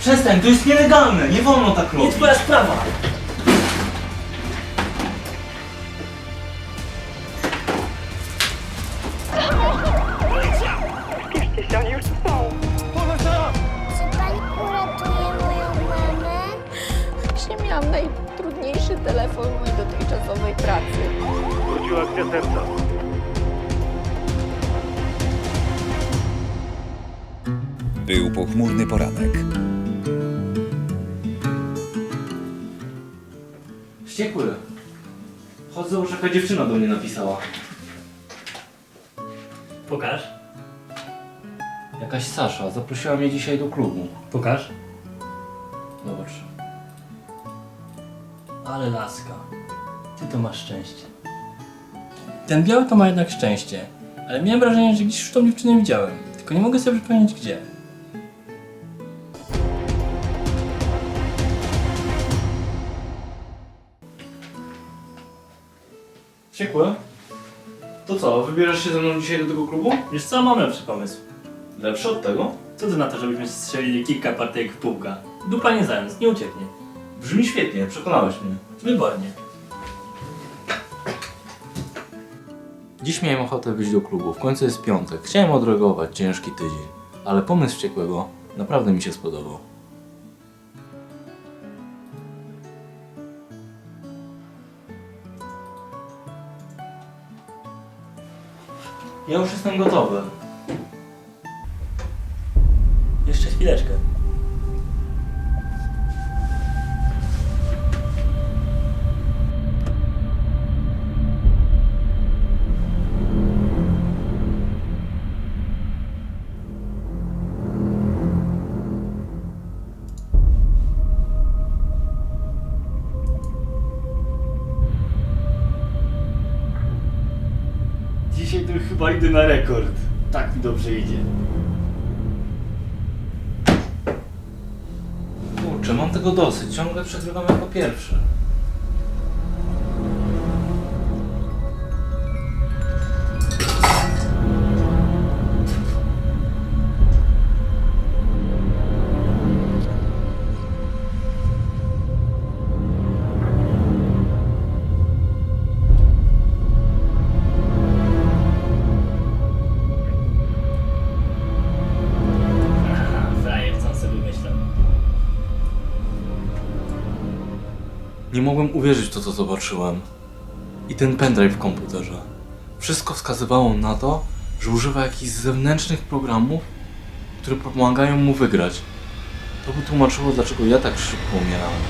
Przestań, to jest nielegalne, nie wolno tak Nie robić. twoja sprawa! Się, oni już tu są. Czy pani uratuje moją mamę? Właśnie miałam najtrudniejszy telefon w mojej dotychczasowej pracy. Wróciła akcja serca. Był pochmurny poranek. Wściekły. Chodź zobacz jaka dziewczyna do mnie napisała. Pokaż. Jakaś Sasza, zaprosiła mnie dzisiaj do klubu. Pokaż. Zobacz. Ale laska. Ty to masz szczęście. Ten biały to ma jednak szczęście. Ale miałem wrażenie, że gdzieś już tą dziewczynę widziałem. Tylko nie mogę sobie przypomnieć gdzie. Wściekły? To co, wybierasz się ze mną dzisiaj do tego klubu? Wiesz co, mam lepszy pomysł. Lepszy od tego? Co ty na to, żebyśmy strzelili kilka partyjek w półka? Dupa nie zając, nie ucieknie. Brzmi świetnie, przekonałeś mnie. Wybornie. Dziś miałem ochotę wyjść do klubu, w końcu jest piątek. Chciałem odreagować ciężki tydzień, ale pomysł wściekłego naprawdę mi się spodobał. Ja już jestem gotowy. Jeszcze chwileczkę. Idę na rekord. Tak mi dobrze idzie. Kurczę, mam tego dosyć, ciągle przegrywam jako pierwszy. Nie mogłem uwierzyć w to, co zobaczyłem. I ten pendrive w komputerze. Wszystko wskazywało na to, że używa jakichś zewnętrznych programów, które pomagają mu wygrać. To by tłumaczyło, dlaczego ja tak szybko umierałem.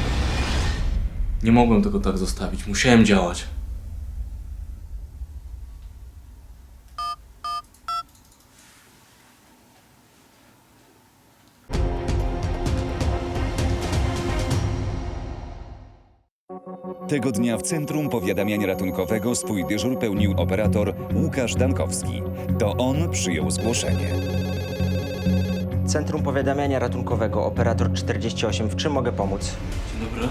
Nie mogłem tego tak zostawić, musiałem działać. Tego dnia w Centrum Powiadamiania Ratunkowego swój dyżur pełnił operator Łukasz Dankowski. To on przyjął zgłoszenie. Centrum Powiadamiania Ratunkowego, operator 48. W czym mogę pomóc? Dzień dobry.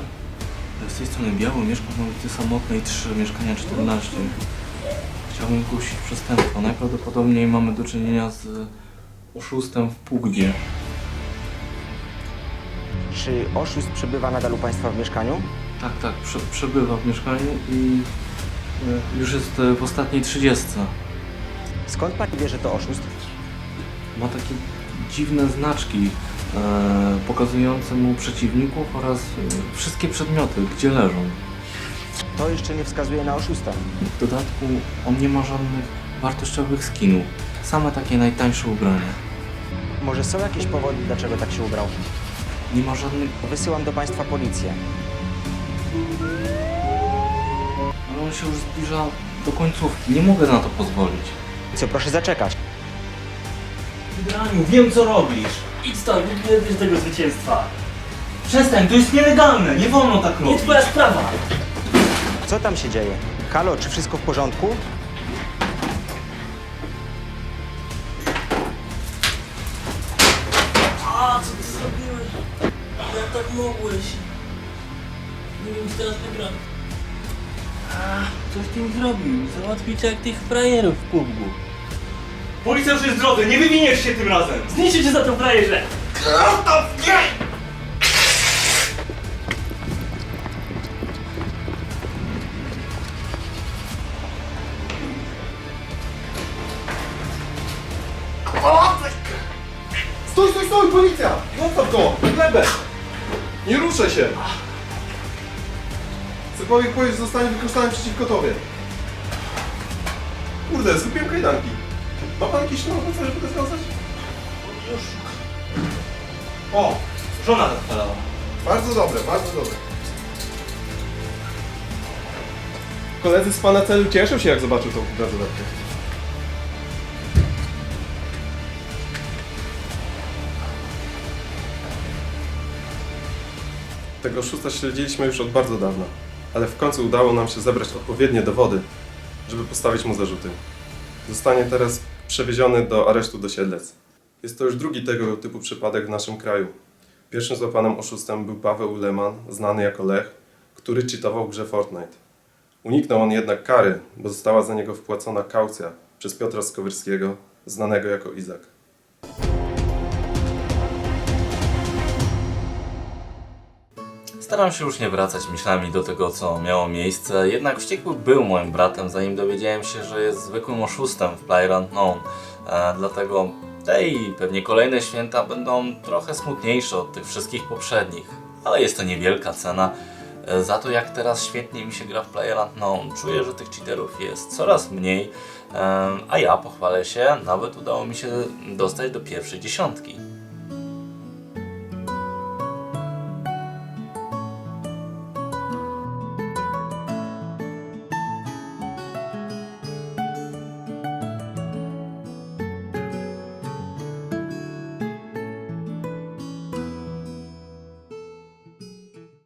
Z tej strony Biały, mieszkam na ulicy Samotnej 3, mieszkania 14. Chciałbym zgłosić przestępstwo. Najprawdopodobniej mamy do czynienia z oszustem w Pugdzie. Czy oszust przebywa nadal u Państwa w mieszkaniu? Tak, tak, prze, przebywa w mieszkaniu i e, już jest e, w ostatniej trzydziestce. Skąd Pani wie, że to oszust? Ma takie dziwne znaczki e, pokazujące mu przeciwników oraz e, wszystkie przedmioty, gdzie leżą. To jeszcze nie wskazuje na oszusta. W dodatku on nie ma żadnych wartościowych skinów. Same takie najtańsze ubrania. Może są jakieś powody, dlaczego tak się ubrał? Nie ma żadnych... Wysyłam do Państwa policję. Ale on się już zbliża do końcówki. Nie mogę na to pozwolić. Co, proszę zaczekać. Graniu, wiem co robisz. Idź stąd, nie dowiesz tego zwycięstwa. Przestań, to jest nielegalne. Nie wolno tak Nie robić. twoja sprawa! Co tam się dzieje? Halo, czy wszystko w porządku? A, co ty zrobiłeś? Jak tak mogłeś? powinien być teraz nagrany. Coś ty im zrobił. Załatwić jak tych frajerów w pubgu. Policja już jest w drodze, nie wywiniesz się tym razem! Zniszczy cię za to frajerze! Stój, stój, stój, policja! Zostaw go! Chlebę! Nie ruszę się! Cokolwiek powiesz zostanie wykorzystany przeciwko tobie. Kurde, zgubiłem kajdanki. Ma pan jakiś numer, żeby to związać? Już. O! Żona zapalała. Bardzo dobre, bardzo dobre. Koledzy z pana celu cieszą się, jak zobaczył tą bransoletkę. Tego oszusta śledziliśmy już od bardzo dawna, ale w końcu udało nam się zebrać odpowiednie dowody, żeby postawić mu zarzuty. Zostanie teraz przewieziony do aresztu do Siedlec. Jest to już drugi tego typu przypadek w naszym kraju. Pierwszym złapanym oszustem był Paweł Leman, znany jako Lech, który czytował grze Fortnite. Uniknął on jednak kary, bo została za niego wpłacona kaucja przez Piotra Skowyrskiego, znanego jako Izak. Staram się już nie wracać myślami do tego, co miało miejsce, jednak Wściekły był moim bratem, zanim dowiedziałem się, że jest zwykłym oszustem w PlayerUnknown. E, dlatego te i pewnie kolejne święta będą trochę smutniejsze od tych wszystkich poprzednich. Ale jest to niewielka cena e, za to, jak teraz świetnie mi się gra w PlayerUnknown. Czuję, że tych cheaterów jest coraz mniej, e, a ja pochwalę się, nawet udało mi się dostać do pierwszej dziesiątki.